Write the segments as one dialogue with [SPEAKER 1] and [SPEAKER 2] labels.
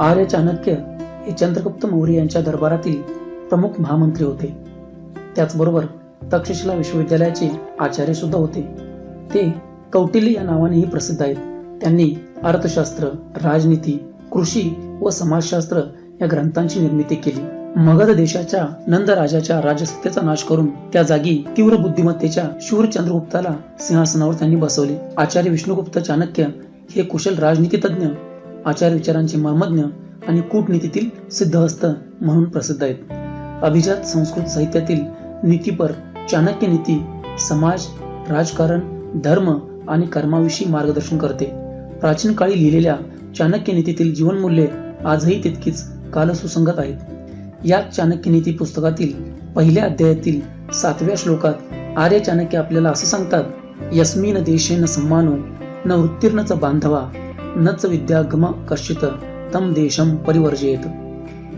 [SPEAKER 1] आर्य चाणक्य हे चंद्रगुप्त मौर्य यांच्या दरबारातील प्रमुख महामंत्री होते. त्याचबरोबर तक्षशिला विश्वविद्यालयाचे आचार्य सुद्धा होते. ते कौटिल्य या नावानेही प्रसिद्ध आहेत. त्यांनी अर्थशास्त्र राजनीती कृषी व समाजशास्त्र या ग्रंथांची निर्मिती केली. मगध देशाच्या नंद राजाच्या राजसत्तेचा नाश करून त्या जागी तीव्र बुद्धिमत्तेच्या शूर चंद्रगुप्ताला सिंहासनावर त्यांनी बसवले. आचार्य विष्णुगुप्त चाणक्य हे कुशल राजनीतीतज्ञ आचार विचारांचे मर्मज्ञ आणि कूटनीतीतील सिद्धहस्त म्हणून प्रसिद्ध आहेत. अभिजात संस्कृत साहित्यातील नीतीपर चाणक्य नीती समाज राजकारण धर्म आणि कर्माविषयी मार्गदर्शन करते. प्राचीन काळी लिहिलेल्या चाणक्य नीतीतील जीवनमूल्ये आजही तितकीच कालसुसंगत आहेत. या चाणक्य नीती पुस्तकातील पहिल्या अध्यायातील सातव्या श्लोकात आर्य चाणक्य आपल्याला असं सांगतात यस्मिन देशेन सम्मानो न उत्तीर्णचा बांधवा नच विद्यागम कश्चित तम देशम परिवर्जयेत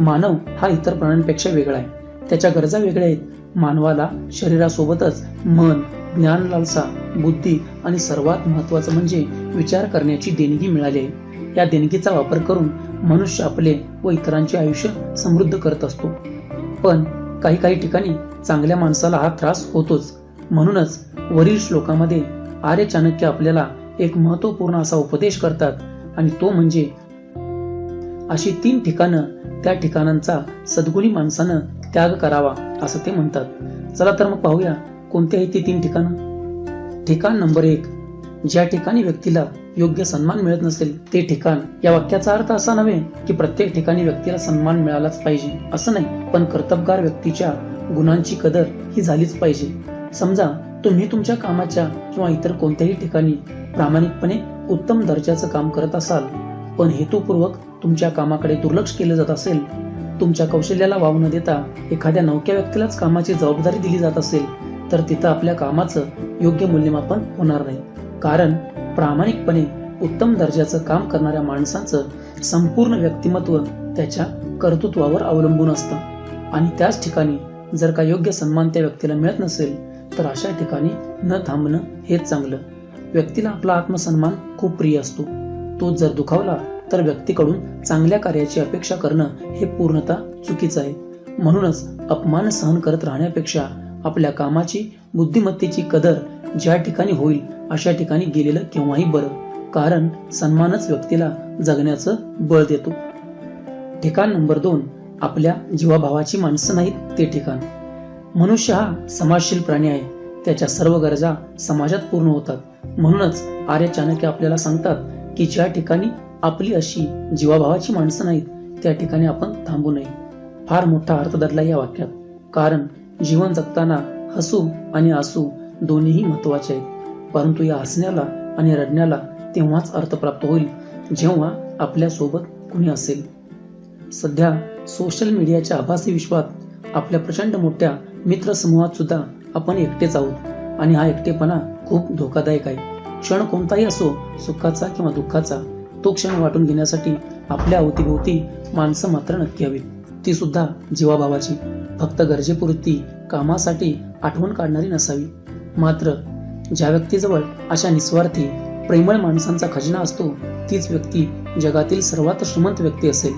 [SPEAKER 1] मानव हा इतर प्राण्यांपेक्षा वेगळा आहे. त्याच्या गरजा वेगळ्या आहेत. मानवाला शरीरासोबतच मन ज्ञान लालसा बुद्धी आणि सर्वात महत्वाचं म्हणजे विचार करण्याची देणगी मिळाली आहे. या देणगीचा वापर करून मनुष्य आपले व इतरांचे आयुष्य समृद्ध करत असतो. पण काही काही ठिकाणी चांगल्या माणसाला हा त्रास होतोच. म्हणूनच वरील श्लोकामध्ये आर्य चाणक्य आपल्याला एक महत्त्वपूर्ण असा उपदेश करतात आणि तो म्हणजे अशी तीन ठिकाणं त्या ठिकाणांचा सद्गुणी माणसानं त्याग करावा असं ते म्हणतात. चला तर मग पाहूया कोणते आहेत ती तीन ठिकाणं. ठिकाण नंबर एक ज्या ठिकाणी व्यक्तीला योग्य सन्मान मिळत नसेल ते ठिकाण. या वाक्याचा अर्थ असा नव्हे की प्रत्येक ठिकाणी व्यक्तीला सन्मान मिळालाच पाहिजे. असं नाही पण कर्तबगार व्यक्तीच्या गुणांची कदर ही झालीच पाहिजे. समजा तुम्ही तुमच्या कामाच्या किंवा इतर कोणत्याही ठिकाणी प्रामाणिकपणे उत्तम दर्जाचं काम करत असाल पण हेतुपूर्वक तुमच्या कामाकडे दुर्लक्ष केलं जात असेल तुमच्या कौशल्याला वाव न देता एखाद्या नौक्या व्यक्तीलाच कामाची जबाबदारी दिली जात असेल तर तिथं आपल्या कामाचं योग्य मूल्यमापन होणार नाही. कारण प्रामाणिकपणे उत्तम दर्जाचं काम करणाऱ्या माणसाचं संपूर्ण व्यक्तिमत्व त्याच्या कर्तृत्वावर अवलंबून असतं. आणि त्याच ठिकाणी जर का योग्य सन्मान त्या व्यक्तीला मिळत नसेल तर अशा ठिकाणी न थांबणं हेच चांगलं. व्यक्तीला आपला आत्मसन्मान खूप प्रिय असतो. तो जर दुखावला तर व्यक्तीकडून चांगल्या कार्याची अपेक्षा करणं हे पूर्णतः चुकीचं आहे. म्हणूनच अपमान सहन करत राहण्यापेक्षा आपल्या कामाची बुद्धिमत्तेची कदर ज्या ठिकाणी होईल अशा ठिकाणी गेलेलं केव्हाही बरं. कारण सन्मानच व्यक्तीला जगण्याचं बळ देतो. ठिकाण नंबर दोन आपल्या जीवाभावाची माणसं नाहीत ते ठिकाण. मनुष्य हा समाजशील प्राणी आहे. त्याच्या सर्व गरजा समाजात पूर्ण होतात. म्हणूनच आर्य चाणक्य आपल्याला सांगतात की ज्या ठिकाणी आपली अशी जीवाभावाची माणसं नाहीत त्या ठिकाणी आपण थांबू नये. फार मोठा अर्थ दडला या वाक्यात. कारण जीवन जगताना हसू आणि आसू दोन्हीही महत्त्वाचे आहेत. परंतु या हसण्याला आणि रडण्याला तेव्हाच अर्थ प्राप्त होईल जेव्हा आपल्यासोबत कुणी असेल. सध्या सोशल मीडियाच्या आभासी विश्वात आपल्या प्रचंड मोठ्या मित्र समूहात सुद्धा आपण एकटेच आहोत. आणि हा एकटेपणा खूप धोकादायक आहे. क्षण कोणताही असो सुखाचा किंवा दुःखाचा तो क्षण वाटून घेण्यासाठी आपल्या अवतीभोवती माणसं मात्र नक्की हवीत. ती सुद्धा जीवाभावाची. फक्त गरजेपुरती कामासाठी आठवण काढणारी नसावी. मात्र ज्या व्यक्तीजवळ अशा निस्वार्थी प्रेमळ माणसांचा खजिना असतो तीच व्यक्ती जगातील सर्वात श्रीमंत व्यक्ती असेल.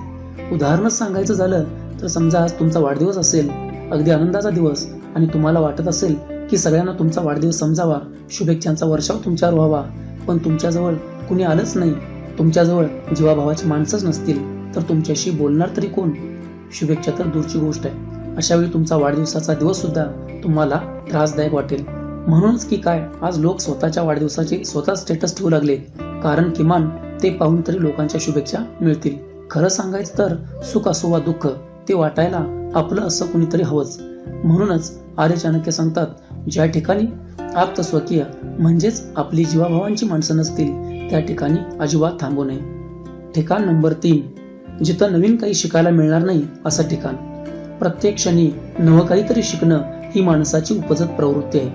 [SPEAKER 1] उदाहरणच सांगायचं झालं तर समजा आज तुमचा वाढदिवस असेल. अगदी आनंदाचा दिवस. आणि तुम्हाला वाटत असेल की सगळ्यांना तुमचा वाढदिवस समजावा शुभेच्छांचा वर्षाव तुमच्यावर व्हावा. पण तुमच्याजवळ कुणी आलंच नाही. तुमच्याजवळ जीवाभावाची माणसंच नसतील. तर तुमच्याशी बोलणार तरी कोण? शुभेच्छा तर दूरची गोष्ट आहे. अशावेळी तुमचा वाढदिवसाचा दिवस सुद्धा तुम्हाला त्रासदायक वाटेल. म्हणूनच की काय आज लोक स्वतःच्या वाढदिवसाचे स्वतः स्टेटस ठेवू लागले. कारण किमान ते पाहून तरी लोकांच्या शुभेच्छा मिळतील. खरं सांगायचं तर सुख असो वा दुःख ते वाटायला आपलं असं कुणीतरी हवंच. म्हणूनच आर्य चाणक्य सांगतात ज्या ठिकाणी आप्त स्वकीय म्हणजेच आपली जीवाभावांची माणसं नसतील त्या ठिकाणी अजिबात थांबू नये. ठिकाण नंबर तीन जिथं नवीन काही शिकायला मिळणार नाही असं ठिकाण. प्रत्येक क्षणी नवं काहीतरी शिकणं ही माणसाची उपजत प्रवृत्ती आहे.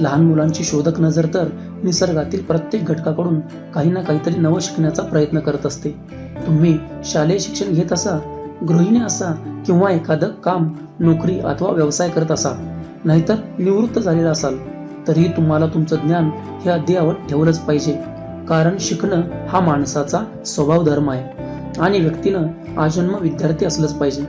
[SPEAKER 1] लहान मुलांची शोधक नजर तर निसर्गातील प्रत्येक घटकाकडून काही ना काहीतरी नवं शिकण्याचा प्रयत्न करत असते. तुम्ही शालेय शिक्षण घेत असा गृहिणी असा किंवा एखादं काम नोकरी अथवा व्यवसाय करत असा नाहीतर निवृत्त झालेला असाल तरीही तुम्हाला तुमचं ज्ञान हे अद्ययावत ठेवलंच पाहिजे. कारण शिकणं हा माणसाचा स्वभाव धर्म आहे आणि व्यक्तीनं आजन्म विद्यार्थी असलंच पाहिजे.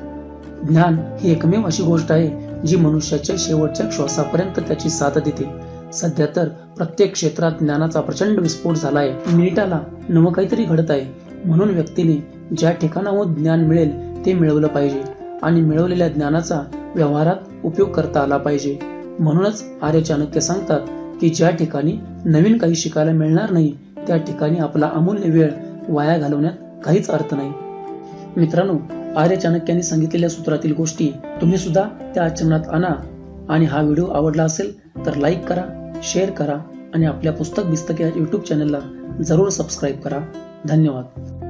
[SPEAKER 1] ज्ञान ही एकमेव अशी गोष्ट आहे जी मनुष्याच्या शेवटच्या श्वासापर्यंत त्याची साथ देते. सध्या तर प्रत्येक क्षेत्रात ज्ञानाचा प्रचंड विस्फोट झाला आहे मिनिटाला नवं काहीतरी घडत आहे. म्हणून व्यक्तीने ज्या ठिकाणाहून ज्ञान मिळेल ते मिळवलं पाहिजे आणि मिळवलेल्या ज्ञानाचा व्यवहारात उपयोग करता आला पाहिजे. म्हणूनच आर्य चाणक्य सांगतात की ज्या ठिकाणी नवीन काही शिकायला मिळणार नाही त्या ठिकाणी आपला अमूल्य वेळ वाया घालवण्यात काहीच अर्थ नाही. मित्रांनो आर्य चाणक्यांनी सांगितलेल्या सूत्रातील गोष्टी तुम्ही सुद्धा त्या आचरणात आणा आणि हा व्हिडिओ आवडला असेल तर लाईक करा शेअर करा आणि आपल्या पुस्तक बिस्तक या यूट्यूब चॅनलला जरूर सबस्क्राईब करा. धन्यवाद.